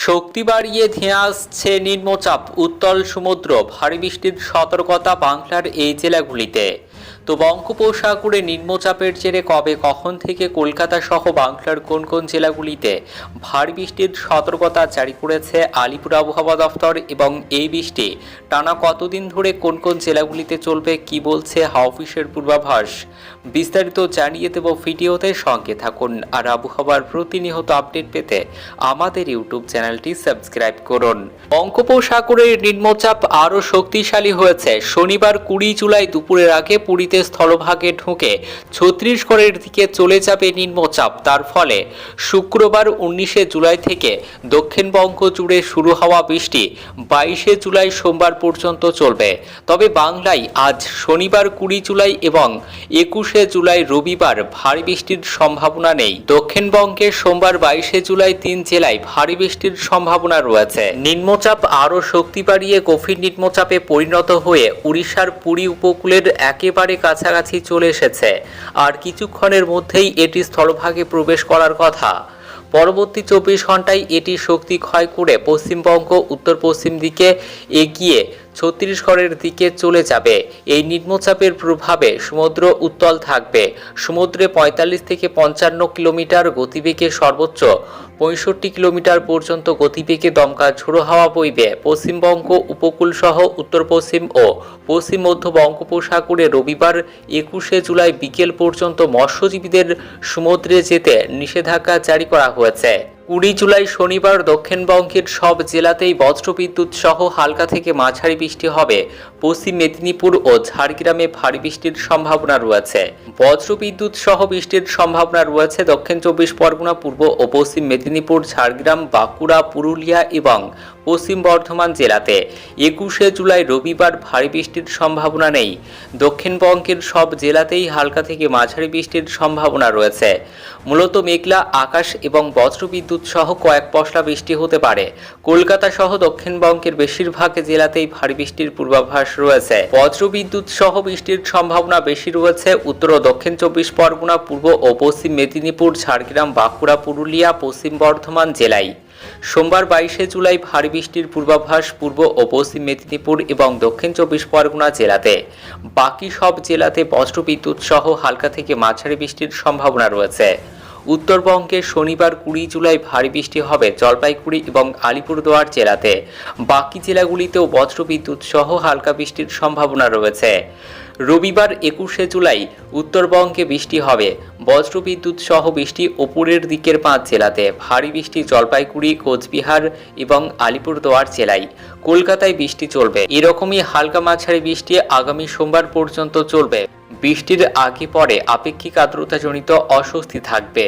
শক্তি বাড়িয়ে ধেয়ে আসছে নিম্নচাপ উত্তল সমুদ্র ভারী বৃষ্টির সতর্কতা বাংলার এই জেলাগুলিতে। তো বঙ্গোপসাগরে নিম্নচাপের জেরে কবে কখন থেকে কলকাতা সহ বাংলার কোন কোন জেলাগুলিতে ভারী বৃষ্টির সতর্কতা জারি করেছে আলিপুর আবহাওয়া দফতর এবং এই বৃষ্টি টানা কতদিন ধরে কোন কোন জেলাগুলিতে চলবে কি বলছে হাওয়া অফিসের পূর্বাভাস? বিস্তারিত জানিয়ে দেব ভিডিওতে সঙ্গে থাকুন আর আবহাওয়ার প্রতিনিয়ত আপডেট পেতে আমাদের ইউটিউব চ্যানেলটি সাবস্ক্রাইব করুন। বঙ্গোপসাগরের নিম্নচাপ আরও শক্তিশালী হয়েছে। শনিবার কুড়ি জুলাই দুপুরের আগে পুরীতে স্থলভাগে ঢুকে ছত্তিশগড়ের দিকে চলে যাবে নিম্নচাপ। তার ফলে শুক্রবার উনিশে জুলাই থেকে দক্ষিণবঙ্গ জুড়ে শুরু হওয়া বৃষ্টি বাইশে জুলাই সোমবার পর্যন্ত চলবে। তবে বাংলায় আজ শনিবার কুড়ি জুলাই এবং একুশে জুলাই রবিবার ভারী বৃষ্টির সম্ভাবনা নেই। দক্ষিণবঙ্গে সোমবার বাইশে জুলাই তিন জেলায় ভারী বৃষ্টির সম্ভাবনা রয়েছে। নিম্নচাপ আরও শক্তি বাড়িয়ে গভীর নিম্নচাপে পরিণত হয়ে উড়িষ্যার পুরী উপকূলের একেবারে কাছাকাছি চলে এসেছে। আর কিছুক্ষণের মধ্যেই এটি স্থলভাগে প্রবেশ করার কথা। পরবর্তী চব্বিশ ঘন্টায় এটি শক্তি ক্ষয় করে পশ্চিমবঙ্গ উত্তর পশ্চিম দিকে এগিয়ে ছত্তিশগড়ের দিকে চলে যাবে। এই নিম্নচাপের প্রভাবে সমুদ্র উত্তল থাকবে। সমুদ্রে পঁয়তাল্লিশ থেকে পঞ্চান্ন কিলোমিটার গতিবেগে সর্বোচ্চ পঁয়ষট্টি কিলোমিটার পর্যন্ত গতিবেগে দমকা ঝোড়ো হাওয়া বইবে। পশ্চিমবঙ্গ উপকূল সহ উত্তর পশ্চিম ও পশ্চিম মধ্য বঙ্গোপসাগরে রবিবার একুশে জুলাই বিকেল পর্যন্ত মৎস্যজীবীদের সমুদ্রে যেতে নিষেধাজ্ঞা জারি করা হয়েছে। কুড়ি জুলাই শনিবার দক্ষিণবঙ্গের সব জেলাতেই বজ্রবিদ্যুৎ সহ হালকা থেকে মাঝারি বৃষ্টি হবে। পশ্চিম মেদিনীপুর ও ঝাড়গ্রামে ভারী বৃষ্টির সম্ভাবনা রয়েছে। বজ্রবিদ্যুৎ সহ বৃষ্টির সম্ভাবনা রয়েছে দক্ষিণ চব্বিশ পরগনা, পূর্ব ও পশ্চিম মেদিনীপুর, ঝাড়গ্রাম, বাঁকুড়া, পুরুলিয়া এবং পশ্চিম বর্ধমান জেলাতে। একুশে জুলাই রবিবার ভারী বৃষ্টির সম্ভাবনা নেই। দক্ষিণবঙ্গের সব জেলাতেই হালকা থেকে মাঝারি বৃষ্টির সম্ভাবনা রয়েছে। মূলত মেঘলা আকাশ এবং বজ্রবিদ্যুৎ সহ কয়েক পশলা বৃষ্টি হতে পারে। কলকাতা সহ দক্ষিণবঙ্গের বেশিরভাগ জেলাতেই ভারী বৃষ্টির পূর্বাভাস রয়েছে। বজ্রবিদ্যুৎ সহ বৃষ্টির সম্ভাবনা বেশি রয়েছে উত্তর ও দক্ষিণ চব্বিশ পরগনা, পূর্ব ও পশ্চিম মেদিনীপুর, ঝাড়গ্রাম, বাঁকুড়া, পুরুলিয়া, পশ্চিম বর্ধমান জেলায়। সোমবার বাইশে জুলাই ভারী বৃষ্টির পূর্বাভাস পূর্ব ও পশ্চিম মেদিনীপুর এবং দক্ষিণ চব্বিশ পরগনা জেলাতে। বাকি সব জেলাতে বজ্রবিদ্যুৎ সহ হালকা থেকে মাঝারি বৃষ্টির সম্ভাবনা রয়েছে। উত্তরবঙ্গে শনিবার কুড়ি জুলাই ভারী বৃষ্টি হবে জলপাইগুড়ি এবং আলিপুরদুয়ার জেলাতে। বাকি জেলাগুলিতেও বজ্রবিদ্যুৎ সহ হালকা বৃষ্টির সম্ভাবনা রয়েছে। রবিবার একুশে জুলাই উত্তরবঙ্গে বৃষ্টি হবে। বজ্রবিদ্যুৎ সহ বৃষ্টি ওপরের দিকের পাঁচ জেলাতে। ভারী বৃষ্টি জলপাইগুড়ি, কোচবিহার এবং আলিপুরদুয়ার জেলায়। কলকাতায় বৃষ্টি চলবে। এরকমই হালকা মাঝারি বৃষ্টি আগামী সোমবার পর্যন্ত চলবে। বৃষ্টির আগে পরে আপেক্ষিক আর্দ্রতাজনিত অস্বস্তি থাকবে।